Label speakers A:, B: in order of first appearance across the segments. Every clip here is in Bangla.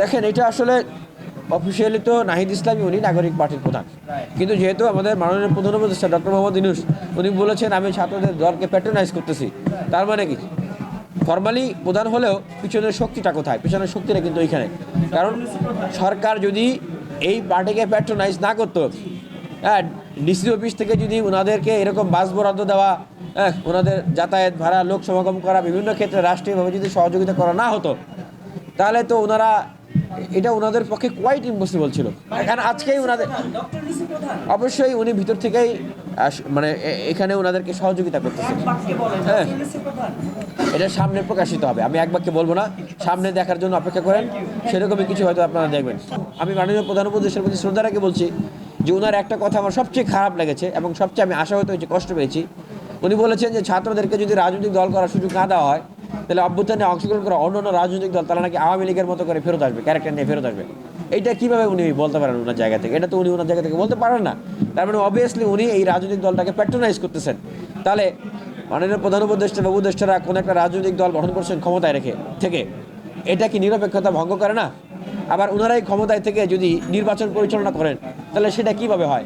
A: দেখেন, এটা আসলে অফিসিয়ালি তো নাহিদ ইসলামী উনি নাগরিক পার্টির প্রধান। কিন্তু যেহেতু আমাদের মাননীয় প্রধান উপদেষ্টা ডক্টর মোহাম্মদ ইনুস, উনি বলেছেন, আমি ছাত্রদের দলকে প্যাট্রোনাইজ করতেছি। তার মানে কি? ফর্মালি প্রধান হলেও পিছনের শক্তিটা কোথায়? পিছনের শক্তিটা কিন্তু ওইখানে কারণ সরকার যদি এই পার্টিকে প্যাট্রোনাইজ না করতো হ্যাঁ ডিসি অফিস থেকে যদি ওনাদেরকে এরকম বাস বরাদ্দ দেওয়া হ্যাঁ ওনাদের যাতায়াত ভাড়া, লোক সমাগম করা, বিভিন্ন ক্ষেত্রে রাষ্ট্রীয়ভাবে যদি সহযোগিতা করা না হতো তাহলে তো ওনারা, এটা ওনাদের পক্ষে কোয়াইট ইম্পসিবল ছিল। এখানে আজকেই ওনাদের, অবশ্যই উনি ভিতর থেকেই মানে এখানে ওনাদেরকে সহযোগিতা করতেছেন। হ্যাঁ। এটা সামনে প্রকাশিত হবে। আমি এক বাক্যে বলব না, সামনে দেখার জন্য অপেক্ষা করেন। সেরকমই কিছু হয়তো আপনারা দেখবেন। আমি মাননীয় প্রধান উপদেশের প্রতি শ্রদ্ধা রেখে বলছি যে ওনার একটা কথা আমার সবচেয়ে খারাপ লেগেছে এবং সবচেয়ে আমি আশাহত হয়েছি, কষ্ট পেয়েছি। উনি বলেছেন যে ছাত্রদেরকে যদি রাজনৈতিক দল করার সুযোগ না দেওয়া হয় তাহলে অভ্যুত্থানে অংশগ্রহণ করা অন্য অন্য রাজনৈতিক দল, তারা নাকি আওয়ামী লীগের মতো করে ফেরত আসবে ক্যারেক্টার নিয়ে ফেরত আসবে। এইটা কীভাবে উনি বলতে পারেন ওনার জায়গা থেকে? এটা তো উনি ওনার জায়গা থেকে বলতে পারেন না। তার মানে অবভিয়াসলি উনি এই রাজনৈতিক দলটাকে প্যাট্রোনাইজ করতেছেন। তাহলে মাননীয় প্রধান উপদেষ্টা বা উপদেষ্টারা কোনো একটা রাজনৈতিক দল গঠন করছেন ক্ষমতায় রেখে থেকে, এটা কি নিরপেক্ষতা ভঙ্গ করে না? আবার ওনারাই ক্ষমতায় থেকে যদি নির্বাচন পরিচালনা করেন, তাহলে সেটা কীভাবে হয়?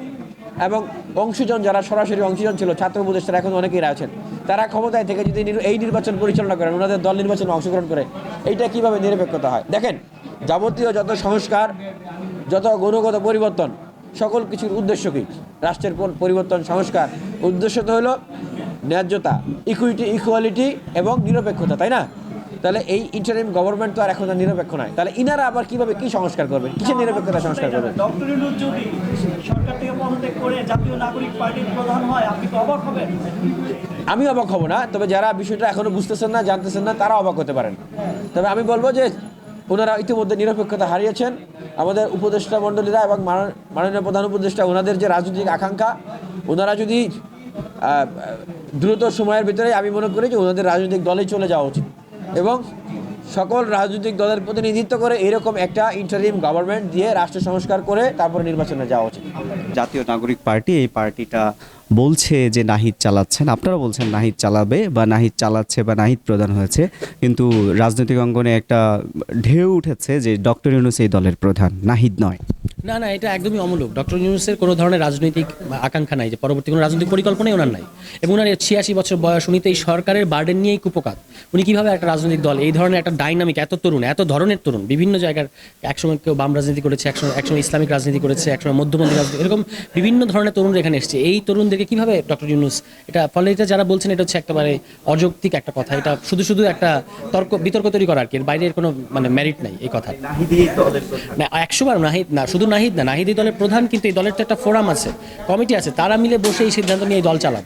A: এবং অংশীজন যারা সরাসরি অংশীজন ছিল, ছাত্র উপদেষ্টারা এখন অনেকেই আছেন, তারা ক্ষমতায় থেকে যদি এই নির্বাচন পরিচালনা করেন, ওনাদের দল নির্বাচনে অংশগ্রহণ করে, এইটা কীভাবে নিরপেক্ষতা হয়? দেখেন, যাবতীয় যত সংস্কার, যত গুণগত পরিবর্তন, সকল কিছুর উদ্দেশ্য কি? রাষ্ট্রের পর- পরিবর্তন, সংস্কার, উদ্দেশ্য তো হলো ন্যায্যতা ইকুইটি ইকুয়ালিটি এবং নিরপেক্ষতা, তাই না? তাহলে এই ইন্টারিম গভর্নমেন্ট তো আর এখন আর নিরপেক্ষ নয় তাহলে ইনারা আবার কীভাবে কি সংস্কার করবেন? কিসের নিরপেক্ষতা সংস্কার করবেন?
B: ডক্টর ইউনুস যদি সরকার থেকে পদত্যাগ করে জাতীয় নাগরিক পার্টির প্রধান হয় আপনি তো অবাক হবেন।
A: আমি অবাক হব না তবে যারা বিষয়টা এখনও বুঝতেছেন না জানতেছেন না তারা অবাক হতে পারেন। তবে আমি বলব যে ওনারা ইতিমধ্যে নিরপেক্ষতা হারিয়েছেন। আমাদের উপদেষ্টা মণ্ডলীরা এবং মানন- মাননীয় প্রধান উপদেষ্টা ওনাদের যে রাজনৈতিক আকাঙ্ক্ষা ওনারা যদি দ্রুত সময়ের ভিতরে আমি মনে করি যে ওনাদের রাজনৈতিক দলেই চলে যাওয়া উচিত। এবং সকল রাজনৈতিক দলের প্রতিনিধিত্ব করে এরকম একটা ইন্টারিম গভর্নমেন্ট দিয়ে রাষ্ট্র সংস্কার করে তারপরে নির্বাচনে যাওয়া উচিত।
C: জাতীয় নাগরিক পার্টি, এই পার্টিটা বলছে যে নাহিদ চালাচ্ছেন। আপনারা বলছেন নাহিদ চালাবে বা নাহিদ চালাচ্ছে বা নাহিদ প্রধান হয়েছে, কিন্তু রাজনৈতিক অঙ্গনে একটা ঢেউ উঠেছে যে ডক্টর ইউনুস এই দলের প্রধান, নাহিদ নয়।
D: না না এটা একদমই অমূলক। ডক্টর ইউনুসের কোনো ধরনের রাজনৈতিক আকাঙ্ক্ষা নাই যে পরবর্তী কোনো রাজনৈতিক পরিকল্পনাই ওনার নাই। এবং ওনার ছিয়াশি বছর বয়স উনি তো এই সরকারের বার্ডেন নিয়েই কুপকাত। উনি কীভাবে একটা রাজনৈতিক দল এই ধরনের একটা ডাইনামিক এত তরুণ এত ধরনের তরুণ বিভিন্ন জায়গার একসময় কেউ বাম রাজনীতি করেছে একসময় একসময় ইসলামিক রাজনীতি করেছে একসময় মধ্যপন্থী রাজনীতি এরকম বিভিন্ন ধরনের তরুণ এখানে এসেছে। এই তরুণদেরকে কীভাবে ডক্টর ইউনুস এটা ফলে এটা যারা বলছেন এটা হচ্ছে একেবারে অযৌক্তিক একটা কথা। এটা শুধু শুধু একটা তর্ক বিতর্ক তৈরি করার কি। এর বাইরে এর কোনো মানে মেরিট নাই এই কথা। না একশোবার নাহিদ না শুধু নাহিদ না, নাহিদ এই দলের প্রধান, কিন্তু এই দলের তো একটা ফোরাম আছে, কমিটি আছে, তারা মিলে বসে এই সিদ্ধান্ত নিয়ে এই দল চালাবে।